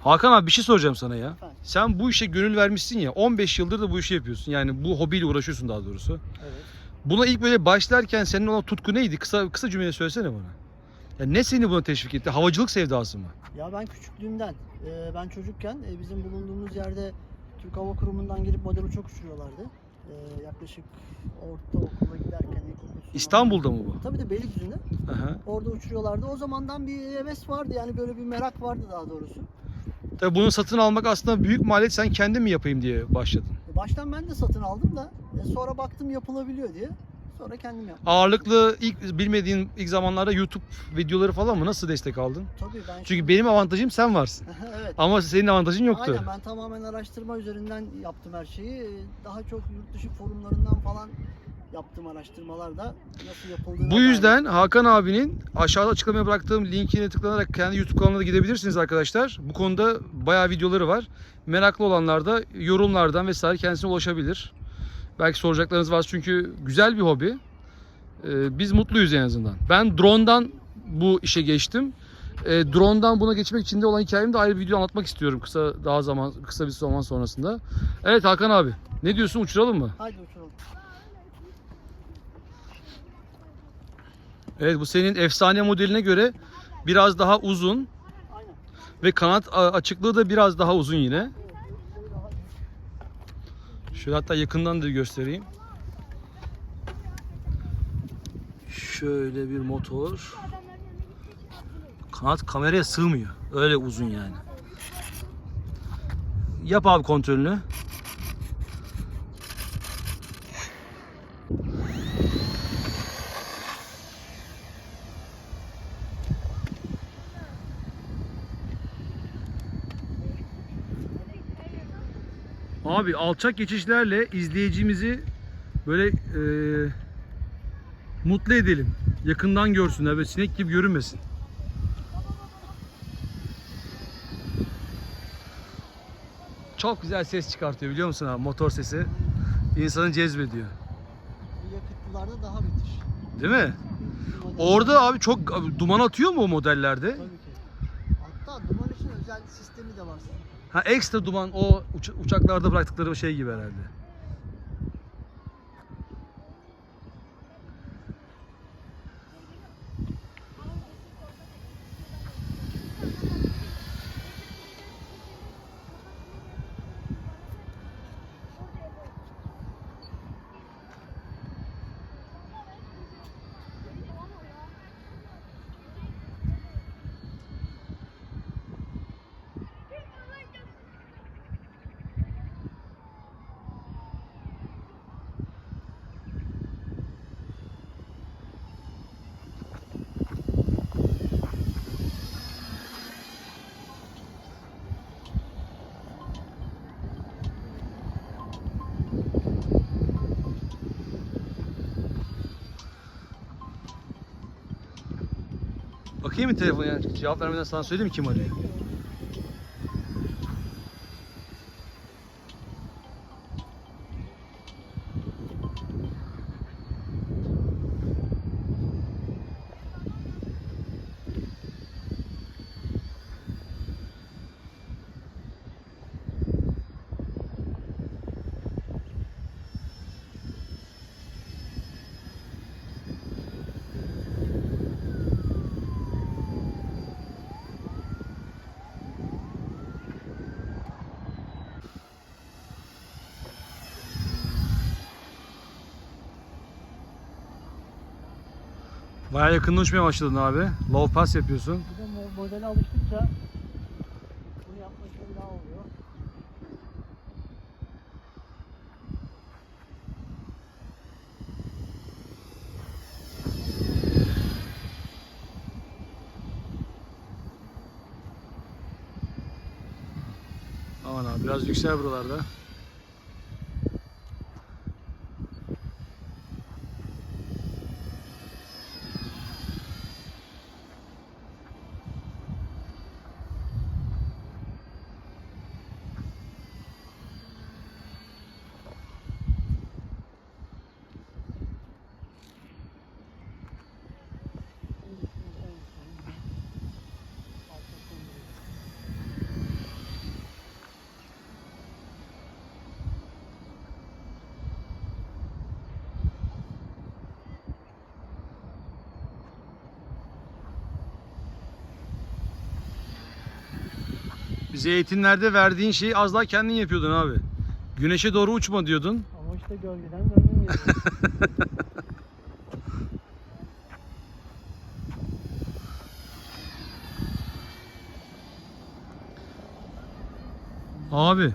Hakan abi bir şey soracağım sana ya. Efendim? Sen bu işe gönül vermişsin ya. 15 yıldır da bu işi yapıyorsun. Yani bu hobiyle uğraşıyorsun daha doğrusu. Evet. Buna ilk böyle başlarken senin olan tutku neydi? Kısa kısa cümleyle söylesene bana. Ya ne seni buna teşvik etti? Havacılık sevdası mı? Ya ben küçüklüğümden, e, ben çocukken e, bizim bulunduğumuz yerde Türk Hava Kurumu'ndan gelip model uçak uçuruyorlardı. E, yaklaşık ortaokula giderken İstanbul'da mı bu? Tabii de Beylikdüzü'nde. Aha. Orada uçuruyorlardı. O zamandan bir heves vardı yani böyle bir merak vardı daha doğrusu. Tabii bunu satın almak aslında büyük maliyet. Sen kendin mi yapayım diye başladın. E, baştan ben de satın aldım da e, sonra baktım yapılabiliyor diye. Sonra kendim yaptım. Ağırlıklı ilk bilmediğin ilk zamanlarda YouTube videoları falan mı? Nasıl destek aldın? Tabii ben Çünkü benim avantajım sen varsın. evet. Ama senin avantajın yoktu. Aynen ben tamamen araştırma üzerinden yaptım her şeyi. Daha çok yurt dışı forumlarından falan yaptığım araştırmalarda nasıl yapıldığını Bu yüzden Hakan abinin aşağıda açıklamaya bıraktığım linkine tıklanarak kendi YouTube kanalına da gidebilirsiniz arkadaşlar. Bu konuda bayağı videoları var. Meraklı olanlar da yorumlardan vesaire kendisine ulaşabilir. Belki soracaklarınız var çünkü güzel bir hobi. Ee, biz mutluyuz en azından. Ben drone'dan bu işe geçtim. Ee, drone'dan buna geçmek için de olan hikayemi de ayrı bir video anlatmak istiyorum kısa daha zaman kısa bir zaman sonrasında. Evet Hakan abi ne diyorsun uçuralım mı? Haydi uçuralım. Evet bu senin efsane modeline göre biraz daha uzun ve kanat açıklığı da biraz daha uzun yine. Şöyle hatta yakından da göstereyim. Şöyle bir motor. Kanat kameraya sığmıyor. Öyle uzun yani. Yap abi kontrolünü. Abi alçak geçişlerle izleyicimizi böyle e, mutlu edelim. Yakından görsünler ve sinek gibi görünmesin. Çok güzel ses çıkartıyor biliyor musun abi motor sesi. İnsanı cezbediyor. Yakıtlılarda daha müthiş. Değil mi? Orada abi çok duman atıyor mu o modellerde? Tabii ki. Hatta duman için özel sistemi de var. Ha ekstra duman o uç- uçaklarda bıraktıkları şey gibi herhalde. Bakayım mı telefon yani cevap vermeden sana söyleyeyim mi kim arıyor? Bayağı yakında uçmaya başladın abi. Low pass yapıyorsun. Bir de mo- modele alıştıkça bunu yapma işlemi daha oluyor. Aman abi biraz yüksel buralarda. Bize eğitimlerde verdiğin şeyi az daha kendin yapıyordun abi. Güneşe doğru uçma diyordun. Ama işte gölgeden geliyor. Abi.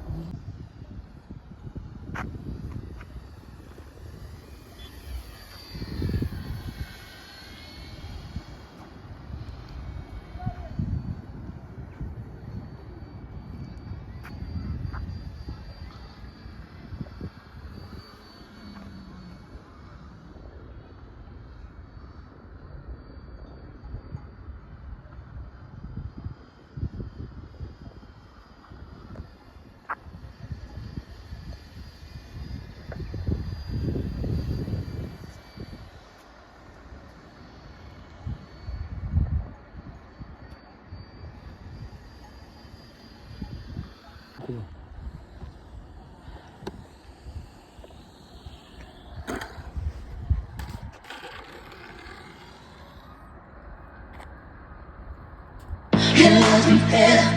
Love me better.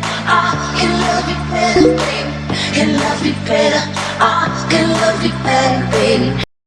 Can love you better, baby. Can love me better. Can love you better, baby.